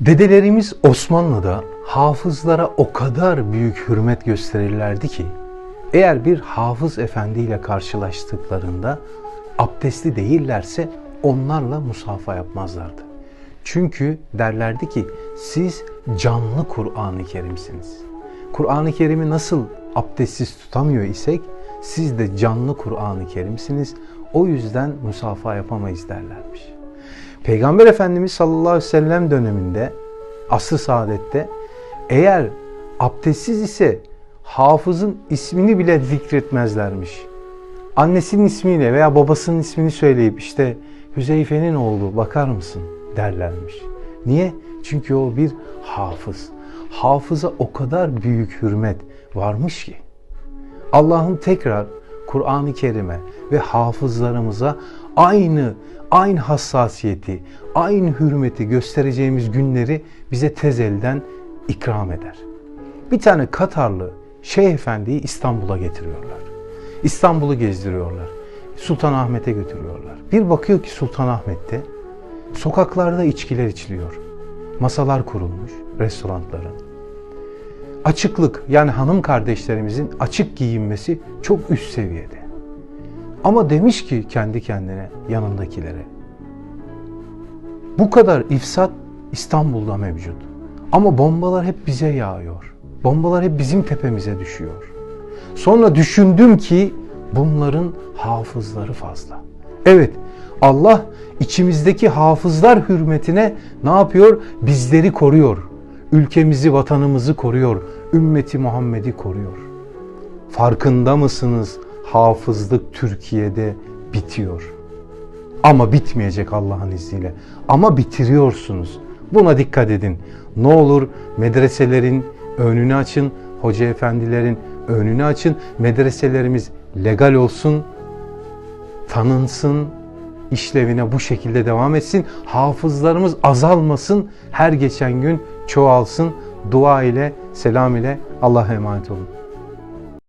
Dedelerimiz Osmanlı'da hafızlara o kadar büyük hürmet gösterirlerdi ki eğer bir hafız efendiyle karşılaştıklarında abdestli değillerse onlarla musafa yapmazlardı. Çünkü derlerdi ki siz canlı Kur'an-ı Kerim'siniz. Kur'an-ı Kerim'i nasıl abdestsiz tutamıyor isek siz de canlı Kur'an-ı Kerim'siniz. O yüzden musafa yapamayız derlermiş. Peygamber Efendimiz sallallahu aleyhi ve sellem döneminde asr-ı saadette eğer abdestsiz ise hafızın ismini bile zikretmezlermiş. Annesinin ismiyle veya babasının ismini söyleyip işte Hüzeyfe'nin oğlu bakar mısın derlermiş. Niye? Çünkü o bir hafız. Hafıza o kadar büyük hürmet varmış ki. Allah'ın tekrar Kur'an-ı Kerim'e ve hafızlarımıza aynı aynı hassasiyeti, aynı hürmeti göstereceğimiz günleri bize tez elden ikram eder. Bir tane Katarlı Şeyh Efendi'yi İstanbul'a getiriyorlar. İstanbul'u gezdiriyorlar. Sultanahmet'e götürüyorlar. Bir bakıyor ki Sultanahmet'te sokaklarda içkiler içiliyor. Masalar kurulmuş restoranların. Açıklık yani hanım kardeşlerimizin açık giyinmesi çok üst seviyede. Ama demiş ki kendi kendine yanındakilere. Bu kadar ifsat İstanbul'da mevcut. Ama bombalar hep bize yağıyor. Bombalar hep bizim tepemize düşüyor. Sonra düşündüm ki bunların hafızları fazla. Evet Allah içimizdeki hafızlar hürmetine ne yapıyor? Bizleri koruyor. Ülkemizi, vatanımızı koruyor. Ümmeti Muhammed'i koruyor. Farkında mısınız? Hafızlık Türkiye'de bitiyor. Ama bitmeyecek Allah'ın izniyle. Ama bitiriyorsunuz. Buna dikkat edin. Ne olur medreselerin önünü açın, hoca efendilerin önünü açın. Medreselerimiz legal olsun, tanınsın, işlevine bu şekilde devam etsin. Hafızlarımız azalmasın, her geçen gün çoğalsın. Dua ile, selam ile Allah'a emanet olun.